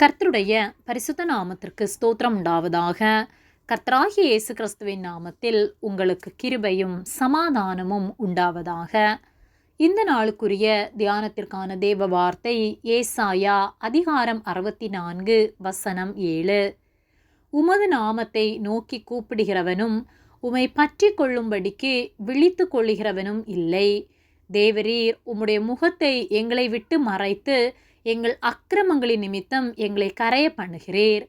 கர்த்தருடைய பரிசுத்த நாமத்திற்கு ஸ்தோத்திரம் உண்டாவதாக. கர்த்தராகிய இயேசு கிறிஸ்துவின் நாமத்தில் உங்களுக்கு கிருபையும் சமாதானமும் உண்டாவதாக. இந்த நாளுக்குரிய தியானத்திற்கான தேவ வார்த்தை ஏசாயா அதிகாரம் அறுபத்தி நான்கு வசனம் ஏழு. உமது நாமத்தை நோக்கி கூப்பிடுகிறவனும் உமை பற்றி கொள்ளும்படிக்கு விழித்து கொள்ளுகிறவனும் இல்லை. தேவரீர் உம்முடைய முகத்தை எங்களை விட்டு மறைத்து எங்கள் அக்கிரமங்களின் நிமித்தம் எங்களை கரைய பண்ணுகிறீர்.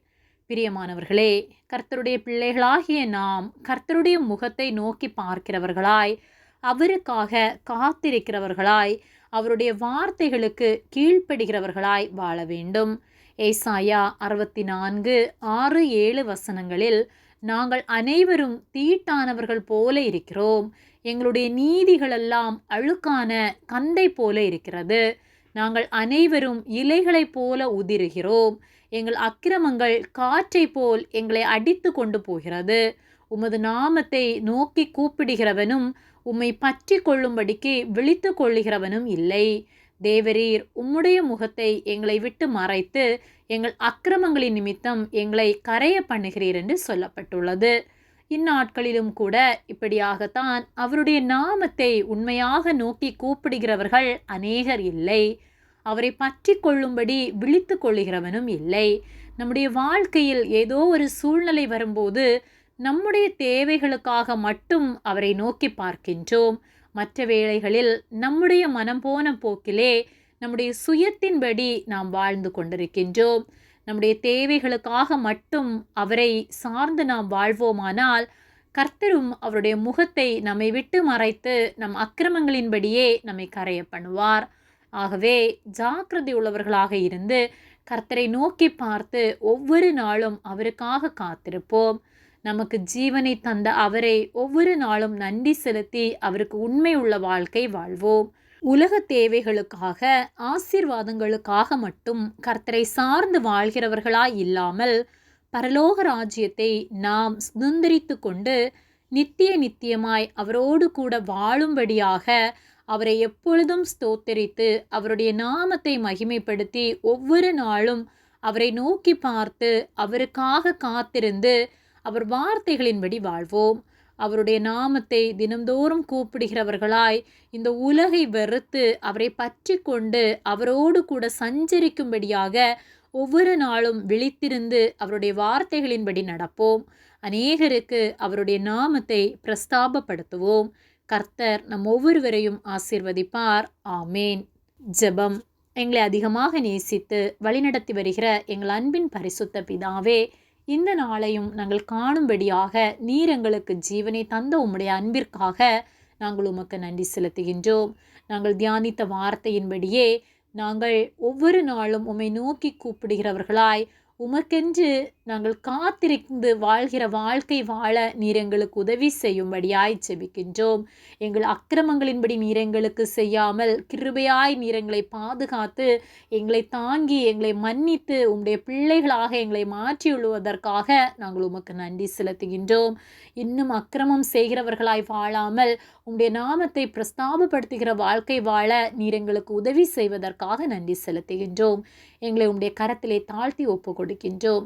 பிரியமானவர்களே கர்த்தருடைய பிள்ளைகளாகிய நாம் கர்த்தருடைய முகத்தை நோக்கி பார்க்கிறவர்களாய் அவருக்காக காத்திருக்கிறவர்களாய் அவருடைய வார்த்தைகளுக்கு கீழ்ப்படுகிறவர்களாய் வாழ வேண்டும். ஏசாயா அறுபத்தி நான்கு ஆறு ஏழு வசனங்களில் நாங்கள் அனைவரும் தீட்டானவர்கள் போல இருக்கிறோம். எங்களுடைய நீதிகளெல்லாம் அழுக்கான கந்தை போல இருக்கிறது. நாங்கள் அனைவரும் இலைகளைப் போல உதிருகிறோம். எங்கள் அக்கிரமங்கள் காற்றை போல் எங்களை அடித்து கொண்டு போகிறது. உமது நாமத்தை நோக்கி கூப்பிடுகிறவனும் உம்மை பற்றி கொள்ளும்படிக்கு விழித்து கொள்ளுகிறவனும் இல்லை. தேவரீர் உம்முடைய முகத்தை எங்களை விட்டு மறைத்து எங்கள் அக்கிரமங்களின் நிமித்தம் எங்களை கரைய பண்ணுகிறீர் என்று சொல்லப்பட்டுள்ளது. இந்நாட்களிலும் கூட இப்படியாகத்தான் அவருடைய நாமத்தை உண்மையாக நோக்கி கூப்பிடுகிறவர்கள் அநேகர் இல்லை. அவரை பற்றி கொள்ளும்படி விழித்து கொள்ளுகிறவனும் இல்லை. நம்முடைய வாழ்க்கையில் ஏதோ ஒரு சூழ்நிலை வரும்போது நம்முடைய தேவைகளுக்காக மட்டும் அவரை நோக்கி பார்க்கின்றோம். மற்ற வேளைகளில் நம்முடைய மனம் போன போக்கிலே நம்முடைய சுயத்தின்படி நாம் வாழ்ந்து கொண்டிருக்கின்றோம். நம்முடைய தேவைகளுக்காக மட்டும் அவரை சார்ந்து நாம் வாழ்வோமானால் கர்த்தரும் அவருடைய முகத்தை நம்மை விட்டு மறைத்து நம் அக்கிரமங்களின்படியே நம்மை கரைய பண்ணுவார் ஆகவே ஜாக்கிரதை உள்ளவர்களாக இருந்து கர்த்தரை நோக்கி பார்த்து ஒவ்வொரு நாளும் அவருக்காக காத்திருப்போம். நமக்கு ஜீவனை தந்த அவரை ஒவ்வொரு நாளும் நன்றி செலுத்தி அவருக்கு உண்மை உள்ள வாழ்க்கை வாழ்வோம். உலக தேவைகளுக்காக ஆசீர்வாதங்களுக்காக மட்டும் கர்த்தரை சார்ந்து வாழ்கிறவர்களாய் இல்லாமல் பரலோக ராஜ்யத்தை நாம் சுதந்திரித்து கொண்டு நித்திய நித்தியமாய் அவரோடு கூட வாழும்படியாக அவரை எப்பொழுதும் ஸ்தோத்தரித்து அவருடைய நாமத்தை மகிமைப்படுத்தி ஒவ்வொரு நாளும் அவரை நோக்கி பார்த்து அவருக்காக காத்திருந்து அவர் வார்த்தைகளின்படி வாழ்வோம். அவருடைய நாமத்தை தினந்தோறும் கூப்பிடுகிறவர்களாய் இந்த உலகை வெறுத்து அவரை பற்றி கொண்டு அவரோடு கூட சஞ்சரிக்கும்படியாக ஒவ்வொரு நாளும் விழித்திருந்து அவருடைய வார்த்தைகளின்படி நடப்போம். அநேகருக்கு அவருடைய நாமத்தை பிரஸ்தாபப்படுத்துவோம். கர்த்தர் நம் ஒவ்வொருவரையும் ஆசிர்வதிப்பார். ஆமேன். ஜெபம். எங்களை அதிகமாக நேசித்து வழிநடத்தி வருகிற எங்கள் அன்பின் பரிசுத்த பிதாவே இந்த நாளையும் நாங்கள் காணும்படியாக நீர் எங்களுக்கு ஜீவனை தந்த உம்முடைய அன்பிற்காக நாங்கள் உமக்கு நன்றி செலுத்துகின்றோம். நாங்கள் தியானித்த வார்த்தையின்படியே நாங்கள் ஒவ்வொரு நாளும் உம்மை நோக்கி கூப்பிடுகிறவர்களாய் உமக்கென்று நாங்கள் காத்திருந்து வாழ்கிற வாழ்க்கை வாழ நீர் எங்களுக்கு உதவி செய்யும்படியாய் செபிக்கின்றோம் எங்கள் அக்கிரமங்களின்படி நீர் எங்களுக்கு செய்யாமல் கிருபையாய் நீர் எங்களை பாதுகாத்து எங்களை தாங்கி எங்களை மன்னித்து உம்முடைய பிள்ளைகளாக எங்களை மாற்றியுள்ளுவதற்காக நாங்கள் உமக்கு நன்றி செலுத்துகின்றோம். இன்னும் அக்கிரமம் செய்கிறவர்களாய் வாழாமல் உம்முடைய நாமத்தை பிரஸ்தாபப்படுத்துகிற வாழ்க்கை வாழ நீர் எங்களுக்கு உதவி செய்வதற்காக நன்றி செலுத்துகின்றோம். எங்களை உம்முடைய கரத்திலே தாழ்த்தி ஒப்பு கொடுக்கின்றோம்